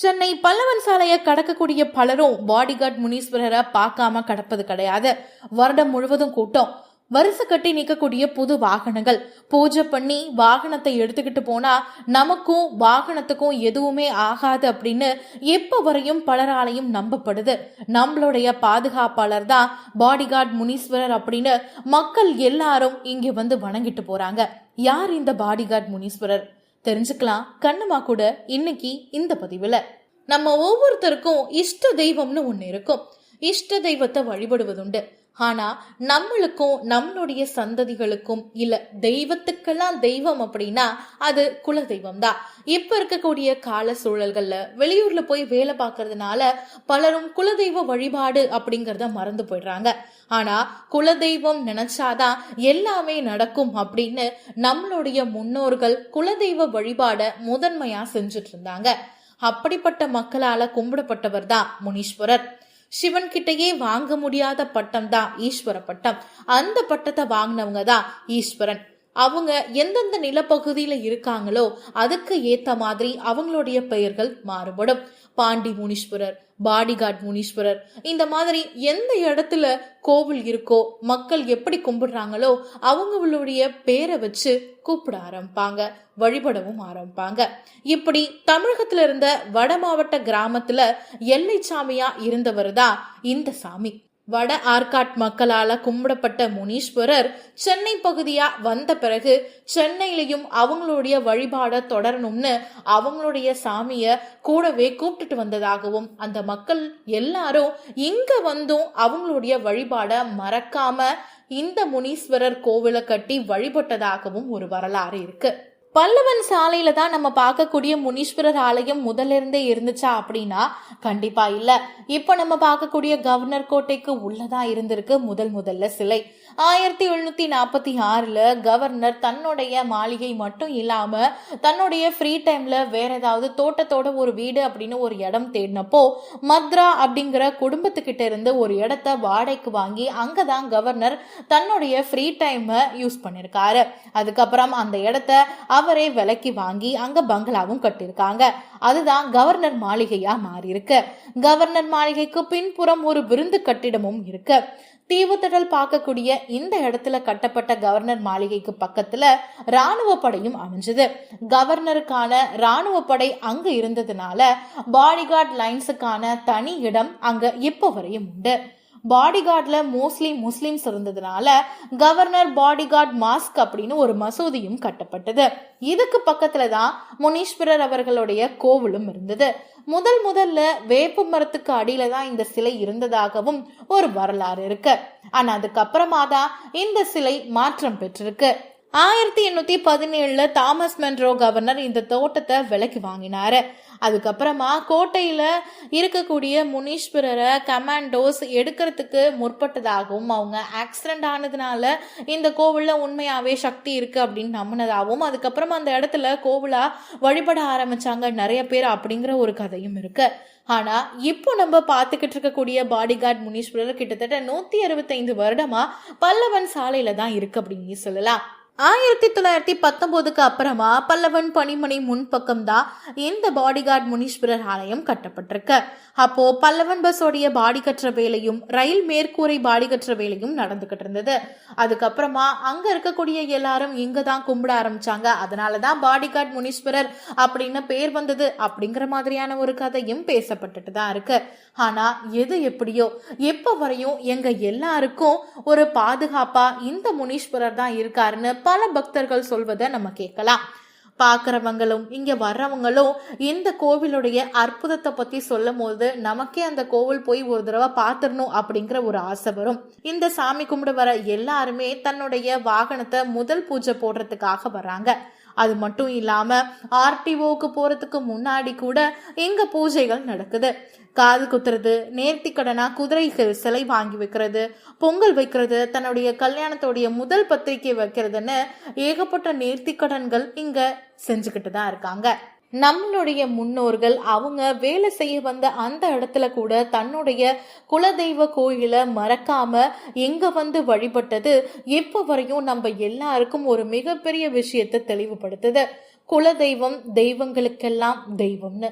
சென்னை பல்லவன் சாலையை கடக்கக்கூடிய பலரும் பாடிகார்ட் முனீஸ்வரரை பார்க்காம கடப்பது கிடையாது. வருடம் முழுவதும் கூட்டம். வரிசை கட்டி நிற்கக்கூடிய புது வாகனங்கள். பூஜை பண்ணி வாகனத்தை எடுத்துக்கிட்டு போனா நமக்கும் வாகனத்துக்கும் எதுவுமே ஆகாது அப்படின்னு எப்ப வரையும் பலராலையும் நம்பப்படுது. நம்மளுடைய பாதுகாப்பாளர் தான் பாடிகார்ட் முனீஸ்வரர் அப்படின்னு மக்கள் எல்லாரும் இங்கே வந்து வணங்கிட்டு போறாங்க. யார் இந்த பாடிகார்ட் முனீஸ்வரர்? தெரிஞ்சுக்கலாம். கண்ணுமா கூட இன்னைக்கு இந்த பதிவில். நம்ம ஒவ்வொருத்தருக்கும் இஷ்ட தெய்வம்னு ஒன்று இருக்கும். இஷ்ட தெய்வத்தை வழிபடுவதுண்டு. ஆனா நம்மளுக்கும் நம்மளுடைய சந்ததிகளுக்கும் இல்ல தெய்வத்துக்கெல்லாம் தெய்வம் அப்படின்னா அது குல தெய்வம் தான் இப்ப இருக்கக்கூடிய கால சூழல்கள்ல வெளியூர்ல போய் வேலை பார்க்கறதுனால பலரும் குலதெய்வ வழிபாடு அப்படிங்கறத மறந்து போயிடுறாங்க. ஆனா குலதெய்வம் நினைச்சாதான் எல்லாமே நடக்கும் அப்படின்னு நம்மளுடைய முன்னோர்கள் குலதெய்வ வழிபாட முதன்மையா செஞ்சுட்டு இருந்தாங்க. அப்படிப்பட்ட மக்களால கும்பிடப்பட்டவர் தான் முனீஸ்வரர். சிவன் கிட்டயே வாங்க முடியாத பட்டம் தான் ஈஸ்வர பட்டம். அந்த பட்டத்தை வாங்கினவங்க தான் ஈஸ்வரன். அவங்க எந்தெந்த நிலப்பகுதியில் இருக்காங்களோ அதுக்கு ஏத்த மாதிரி அவங்களுடைய பெயர்கள் மாறுபடும். பாண்டி முனீஸ்வரர் பாடிகார்ட் முனீஸ்வரர் இந்த மாதிரி எந்த இடத்துல கோவில் இருக்கோ மக்கள் எப்படி கும்பிடுறாங்களோ அவங்களுடைய பேரை வச்சு கூப்பிட ஆரம்பிப்பாங்க வழிபடவும் ஆரம்பிப்பாங்க. இப்படி தமிழகத்துல இருந்த வட மாவட்ட கிராமத்துல எல்லை சாமியா இருந்தவர் தான் இந்த சாமி. வட ஆர்காட் மக்களால கும்பிடப்பட்ட முனீஸ்வரர் சென்னை பகுதியா வந்த பிறகு சென்னையிலையும் அவங்களுடைய வழிபாட தொடரணும்னு அவங்களுடைய சாமிய கூடவே கூப்பிட்டுட்டு வந்ததாகவும் அந்த மக்கள் எல்லாரும் இங்க வந்தும் அவங்களுடைய வழிபாட மறக்காம இந்த முனீஸ்வரர் கோவிலை கட்டி வழிபட்டதாகவும் ஒரு வரலாறு இருக்கு. பல்லவன் சாலையில தான் நம்ம பார்க்கக்கூடிய முனீஸ்வரர் ஆலயம் முதல்ல இருந்தே இருந்துச்சா அப்படின்னா கண்டிப்பா இல்ல. இப்ப நம்ம பார்க்கக்கூடிய கவர்னர் கோட்டைக்கு உள்ளதா இருந்திருக்கு முதல் முதல்ல சிலை. ஆயிரத்தி எழுநூத்தி நாற்பத்தி ஆறுல கவர்னர் தன்னுடைய மாளிகை மட்டும் இல்லாம தன்னுடைய ஃப்ரீ டைம்ல வேற ஏதாவது தோட்டத்தோட ஒரு வீடு அப்படின்னு ஒரு இடம் தேடினப்போ மத்ரா அப்படிங்கிற குடும்பத்துக்கிட்ட இருந்து ஒரு இடத்த வாடகைக்கு வாங்கி அங்கதான் கவர்னர் தன்னுடைய ஃப்ரீ டைமை யூஸ் பண்ணிருக்காரு. அதுக்கப்புறம் அந்த இடத்த அவரே விலைக்கு வாங்கி அங்க பங்களாவும் கட்டியிருக்காங்க அதுதான் கவர்னர் மாளிகையா மாறி இருக்கு கவர்னர் மாளிகைக்கு பின்புறம் ஒரு விருந்து கட்டிடமும் இருக்கு. தீவுத்திடல் பார்க்கக்கூடிய இந்த இடத்துல கட்டப்பட்ட கவர்னர் மாளிகைக்கு பக்கத்துல ராணுவ படையும் அமைஞ்சது. கவர்னருக்கான ராணுவ படை அங்க இருந்ததுனால பாடிகார்ட் லைன்ஸுக்கான தனி இடம் அங்க இப்போ வரையும் உண்டு. பாடிகார்டில் மோஸ்ட்லி முஸ்லிம்ஸ் இருந்ததுனால கவர்னர் பாடிகார்ட் மாஸ்க் அப்படின்னு ஒரு மசூதியும் கட்டப்பட்டது. இதுக்கு பக்கத்துல தான் முனீஸ்வரர் அவர்களுடைய கோவிலும் இருந்தது. முதல் முதல்ல வேப்ப மரத்துக்கு அடியில தான் இந்த சிலை இருந்ததாகவும் ஒரு வரலாறு இருக்கு. ஆனா அதுக்கப்புறமா தான் இந்த சிலை மாற்றம் பெற்றிருக்கு. ஆயிரத்தி எண்ணூத்தி பதினேழுல தாமஸ் மென்ரோ கவர்னர் இந்த தோட்டத்தை விலைக்கு வாங்கினாரு. அதுக்கப்புறமா கோட்டையில இருக்கக்கூடிய முனீஸ்வரரை கமாண்டோஸ் எடுக்கிறதுக்கு முற்பட்டதாகவும் அவங்க ஆக்சிடென்ட் ஆனதுனால இந்த கோவில்ல உண்மையாவே சக்தி இருக்கு அப்படின்னு நம்பினதாகவும் அதுக்கப்புறமா அந்த இடத்துல கோவிலா வழிபட ஆரம்பிச்சாங்க நிறைய பேர் அப்படிங்கிற ஒரு கதையும் இருக்கு. ஆனா இப்போ நம்ம பார்த்துக்கிட்டு இருக்கக்கூடிய பாடிகார்ட் முனீஸ்வரர் கிட்டத்தட்ட நூத்தி அறுபத்தைந்து வருடமா பல்லவன் சாலையில தான் இருக்கு அப்படின்னு சொல்லலாம். ஆயிரத்தி தொள்ளாயிரத்தி பத்தொம்போதுக்கு அப்புறமா பல்லவன் பனிமணி முன்பக்கம் தான் இந்த பாடிகார்ட் முனீஸ்வரர் ஆலயம் கட்டப்பட்டிருக்கு. அப்போ பல்லவன் பஸ்ஸோடைய பாடி கட்டுற வேலையும் ரயில் மேற்கூரை பாடி கட்டுற வேலையும் நடந்துகிட்டு இருந்தது. அதுக்கப்புறமா அங்க இருக்கக்கூடிய எல்லாரும் இங்க தான் கும்பிட ஆரம்பிச்சாங்க. அதனாலதான் பாடிகார்ட் முனீஸ்வரர் அப்படின்னு பேர் வந்தது அப்படிங்கிற மாதிரியான ஒரு கதையும் பேசப்பட்டுட்டு தான் இருக்கு. ஆனா எது எப்படியோ எப்ப வரையும் எங்க எல்லாருக்கும் ஒரு பாதுகாப்பா இந்த முனீஸ்வரர் தான் இருக்காருன்னு பல பக்தர்கள் சொல்வதை நம்ம கேட்கலாம். பார்க்குறவங்களும் இங்கே வர்றவங்களும் இந்த கோவிலுடைய அற்புதத்தை பற்றி சொல்லும் போது நமக்கே அந்த கோவில் போய் ஒரு தடவை பார்த்துடணும் அப்படிங்கிற ஒரு ஆசை வரும். இந்த சாமி கும்பிட வர எல்லாருமே தன்னுடைய வாகனத்தை முதல் பூஜை போடுறதுக்காக வராங்க அது மட்டும் இல்லாம ஆர்டிஓக்கு போறதுக்கு முன்னாடி கூட இங்க பூஜைகள் நடக்குது. காது குத்துறது நேர்த்தி கடனா குதிரைக்கு சிலை வாங்கி வைக்கிறது பொங்கல் வைக்கிறது தன்னுடைய கல்யாணத்தோடைய முதல் பத்திரிகை வைக்கிறதுன்னு ஏகப்பட்ட நேர்த்தி கடன்கள் இங்க செஞ்சுக்கிட்டு தான் இருக்காங்க. நம்மளுடைய முன்னோர்கள் அவங்க வேலை செய்ய வந்த அந்த இடத்துல கூட தன்னுடைய குலதெய்வ கோயிலை மறக்காம எங்க வந்து வழிபட்டது இப்போ வரையும் நம்ம எல்லாருக்கும் ஒரு மிகப்பெரிய விஷயத்தை தெளிவுபடுத்துது. குலதெய்வம் தெய்வங்களுக்கெல்லாம் தெய்வம்னு.